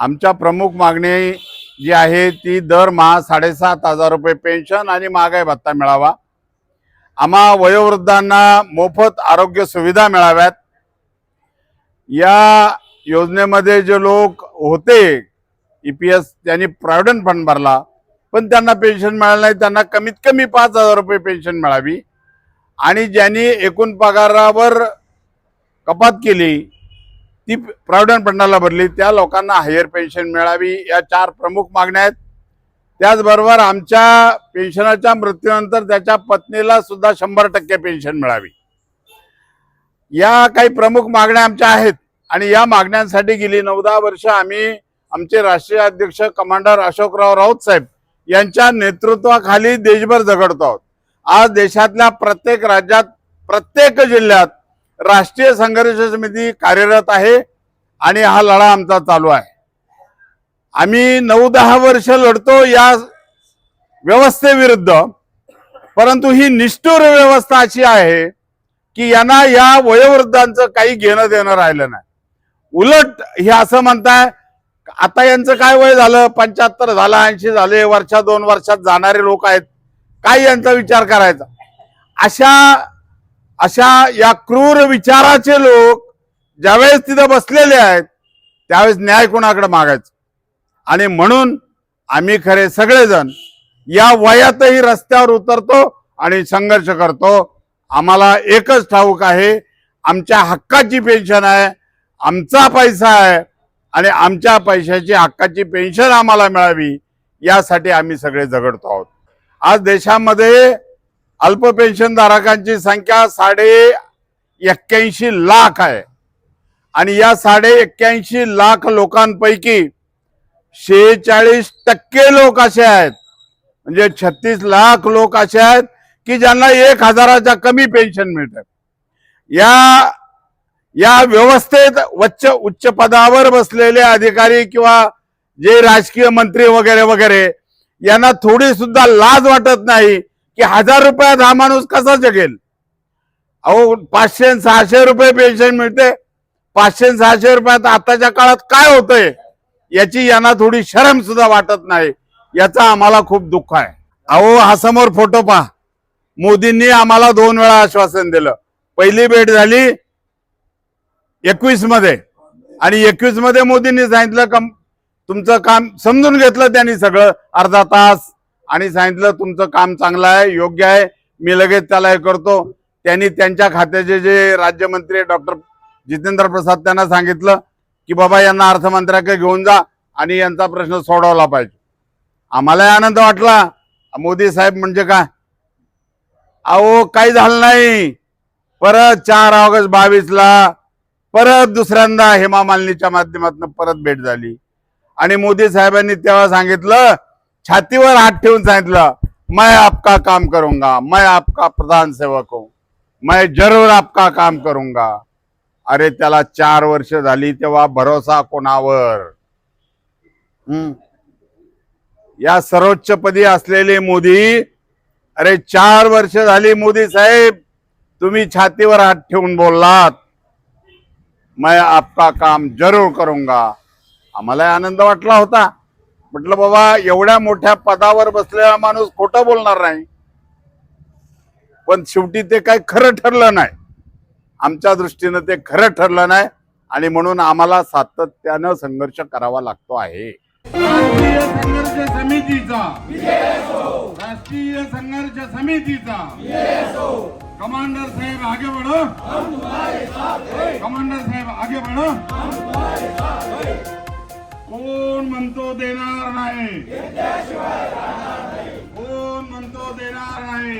आमच्या प्रमुख मागणी जी आहे ती दरमहा साडेसात हजार रुपये पेन्शन आणि महागाई भत्ता मिळावा. आम्हा वयोवृद्धांना मोफत आरोग्य सुविधा मिळाव्यात. या योजनेमध्ये जे लोक होते ई पी एस त्यांनी प्रॉव्हिडंट फंड भरला पण त्यांना पेन्शन मिळालं नाही त्यांना कमीत कमी पाच हजार रुपये पेन्शन मिळावी. आणि ज्यांनी एकूण पगारावर कपात केली ती प्रॉव्हिडंट फंडाला भरली. त्या लोकांना हायर पेन्शन मिळावी या चार प्रमुख मागण्या आहेत. त्याचबरोबर आमच्या पेन्शनाच्या मृत्यूनंतर त्याच्या पत्नीला सुद्धा शंभर टक्के पेन्शन मिळावी. या काही प्रमुख मागण्या आमच्या आहेत. आणि या मागण्यांसाठी गेली नऊ दहा वर्ष आम्ही आमचे राष्ट्रीय अध्यक्ष कमांडर अशोकराव राऊत साहेब यांच्या नेतृत्वाखाली देशभर झगडतो आहोत. आज देशातल्या प्रत्येक राज्यात प्रत्येक जिल्ह्यात राष्ट्रीय संघर्ष समिती कार्यरत आहे आणि हा लढा आमचा चालू आहे. आम्ही नऊ दहा वर्ष लढतो या व्यवस्थेविरुद्ध परंतु ही निष्ठुर व्यवस्था अशी आहे की यांना या वयोवृद्धांचं काही घेणं देणं राहिलं नाही. उलट हे असं म्हणताय आता यांचं काय वय झालं? पंच्याहत्तर झालं ऐंशी झाले वर्षा दोन वर्षात जाणारे लोक आहेत. काय यांचा विचार करायचा? अशा अशा या क्रूर विचाराचे लोक ज्यावेळेस तिथं बसलेले आहेत त्यावेळेस न्याय कोणाकडे मागायचं? आणि म्हणून आम्ही खरे सगळेजण या वयातही रस्त्यावर उतरतो आणि संघर्ष करतो. आम्हाला एकच ठाऊक आहे आमच्या हक्काची पेन्शन आहे आमचा पैसा आहे आणि आमच्या पैशाची हक्काची पेन्शन आम्हाला मिळावी यासाठी आम्ही सगळे झगडतो आहोत. आज देशामध्ये अल्प पेन्शन धारकांची संख्या साडे एक्क्याऐंशी लाख आहे. आणि या साडे एक्क्याऐंशी लाख लोकांपैकी शेहेचाळीस टक्के लोक असे आहेत. म्हणजे छत्तीस लाख लोक असे आहेत की ज्यांना एक हजाराच्या कमी पेन्शन मिळतात या या व्यवस्थेत उच्च उच्च पदावर बसलेले अधिकारी किंवा जे राजकीय मंत्री वगैरे वगैरे यांना थोडी सुद्धा लाज वाटत नाही. की हजार रुपयात हा माणूस कसा जगेल? अहो पाचशे सहाशे रुपये पेन्शन मिळते. पाचशे सहाशे रुपयात आताच्या काळात काय होतंय? याची यांना थोडी शरम सुद्धा वाटत नाही. याचा आम्हाला खूप दुःख आहे. अहो हा समोर फोटो पहा. मोदींनी आम्हाला दोन वेळा आश्वासन दिलं. पहिली भेट झाली एकवीसमध्ये. आणि एकवीसमध्ये मोदींनी सांगितलं कम तुमचं काम समजून घेतलं त्यांनी सगळं. अर्धा तास आणि सांगितलं तुमचं काम चांगलं आहे योग्य आहे मी लगेच त्याला हे करतो. त्यांनी त्यांच्या खात्याचे जे राज्यमंत्री डॉक्टर जितेंद्र प्रसाद त्यांना सांगितलं की बाबा यांना अर्थमंत्र्याकडे घेऊन जा आणि यांचा प्रश्न सोडवला पाहिजे. आम्हालाही आनंद वाटला. मोदी साहेब म्हणजे काय? अहो काही झालं नाही. परत चार ऑगस्ट बावीस ला परत दुसऱ्यांदा हेमा मालिनीच्या माध्यमातून परत भेट झाली. आणि मोदी साहेबांनी तेव्हा सांगितलं छातीवर हात ठेवून सांगितलं मैं आपका काम करूंगा मैं आपका प्रधान सेवक हूं मैं जरूर आपका काम करूंगा. अरे त्याला चार वर्ष झाली तेव्हा भरोसा कोणावर? हम्म. या सर्वोच्च पदी असलेले मोदी अरे चार वर्ष झाली मोदी साहेब तुम्ही छातीवर हात ठेवून बोललात. मैं आपका काम जरूर करूंगा. आम्हाला आनंद वाटला होता. म्हटलं बाबा एवढ्या मोठ्या पदावर बसलेला माणूस खोटं बोलणार नाही. पण शेवटी ते काही खरं ठरलं नाही. आमच्या दृष्टीनं ते खरं ठरलं नाही आणि म्हणून आम्हाला सातत्यानं संघर्ष करावा लागतो आहे. राष्ट्रीय संघर्ष समितीचा. राष्ट्रीय संघर्ष समितीचा. कमांडर साहेब आगे बढ़ो. कमांडर साहेब आगे बढ़ो. कोण म्हणतो देणार नाही? कोण म्हणतो देणार नाही?